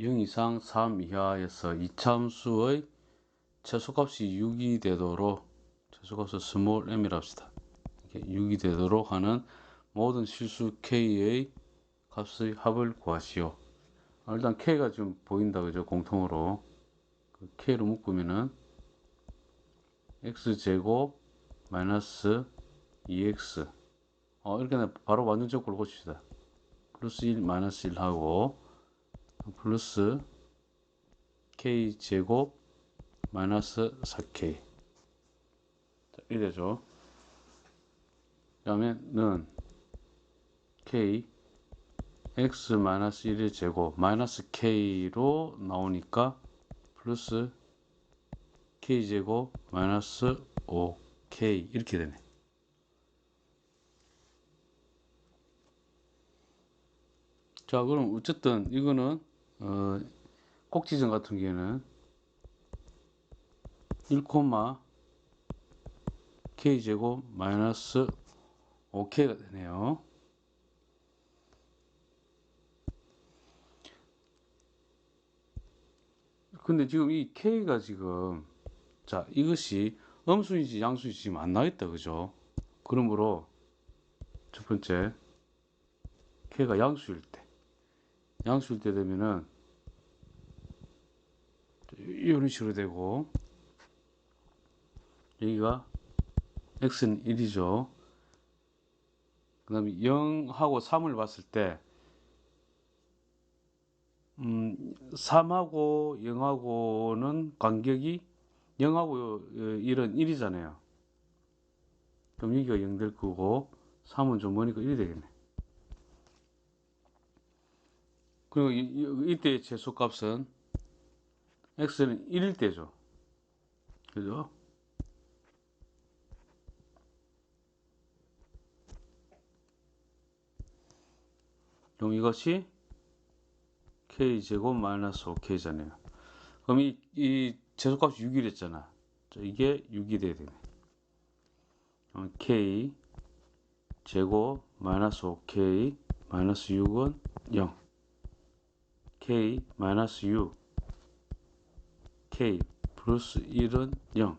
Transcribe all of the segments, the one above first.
0 이상 3 이하에서 이차함수의 최소값이 6이 되도록 최소값을 스몰 m이라 합시다. 이렇게 6이 되도록 하는 모든 실수 k의 값의 합을 구하시오. 아, 일단 k가 지금 보인다 그죠? 공통으로 그 k로 묶으면은 x제곱 마이너스 2x 어, 이렇게 바로 완전적으로 고칩시다. 플러스 1 마이너스 1 하고 플러스 k 제곱 마이너스 4k 자, 이래 되죠. 그 다음에 는 k x 마이너스 1의 제곱 마이너스 k로 나오니까 플러스 k 제곱 마이너스 5k 이렇게 되네. 자 그럼 어쨌든 이거는 어, 꼭지점 같은 경우에는 1, k제곱 마이너스 5k가 되네요. 근데 지금 이 k가 지금 자 이것이 음수인지 양수인지 지금 안 나있다 그죠? 그러므로 첫 번째 k가 양수일 때 양수일 때 되면은 이런 식으로 되고 여기가 x는 1이죠. 그 다음에 0하고 3을 봤을 때 음, 3하고 0하고는 간격이 0하고 1은 1이잖아요. 그럼 여기가 0 될 거고 3은 좀 머니까 1이 되겠네. 그리고 이, 이때의 최소값은 x는 1일 때죠. 그죠? 그럼 이것이 k제곱 마이너스 5k잖아요. 그럼 이, 이 최소값이 6이 됐잖아. 이게 6이 돼야 되네. k 제곱 마이너스 5k 마이너스 6은 0 k 마이너스 6 k 플러스 1은 0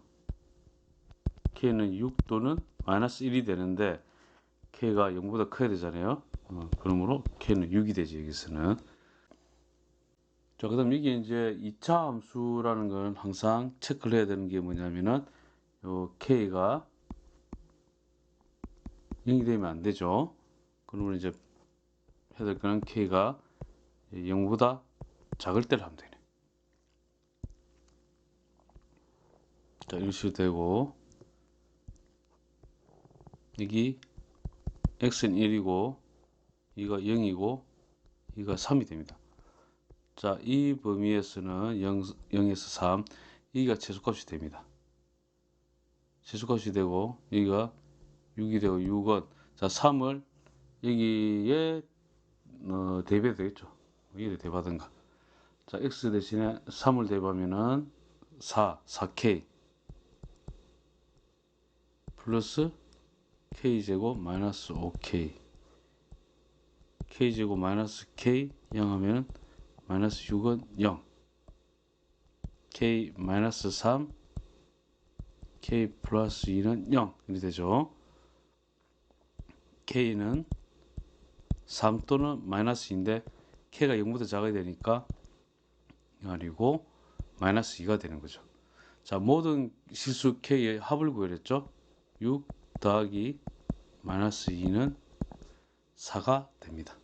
k는 6 또는 마이너스 1이 되는데 k가 0보다 커야 되잖아요. 어, 그러므로 k는 6이 되지 여기서는. 자, 그 다음 여기 이제 2차 함수라는 건 항상 체크를 해야 되는 게 뭐냐면은 요 k가 0이 되면 안 되죠. 그러면 이제 해야 될 거는 k가 0보다 작을 때를 하면 되네. 자, 이런 식으로 되고 여기 x는 1이고 이가 0이고 이가 3이 됩니다. 자, 이 범위에서는 0, 0에서 3 여기가 최소값이 됩니다. 최소값이 되고 여기가 6이 되고 6은 자 3을 여기에 어, 대입해도 되겠죠. 여기에 대입하든가. 자 x 대신에 3을 대입하면은 4, 4k 플러스 k제곱 마이너스 5k k제곱 마이너스 k 0 하면 마이너스 6은 0 k 마이너스 3 k 플러스 2는 0 이렇게 되죠. K는 3 또는 마이너스 2인데 k가 0보다 작아야 되니까 아니고 마이너스 2가 되는 거죠. 자 모든 실수 k의 합을 구했죠 6 더하기 마이너스 2는 4가 됩니다.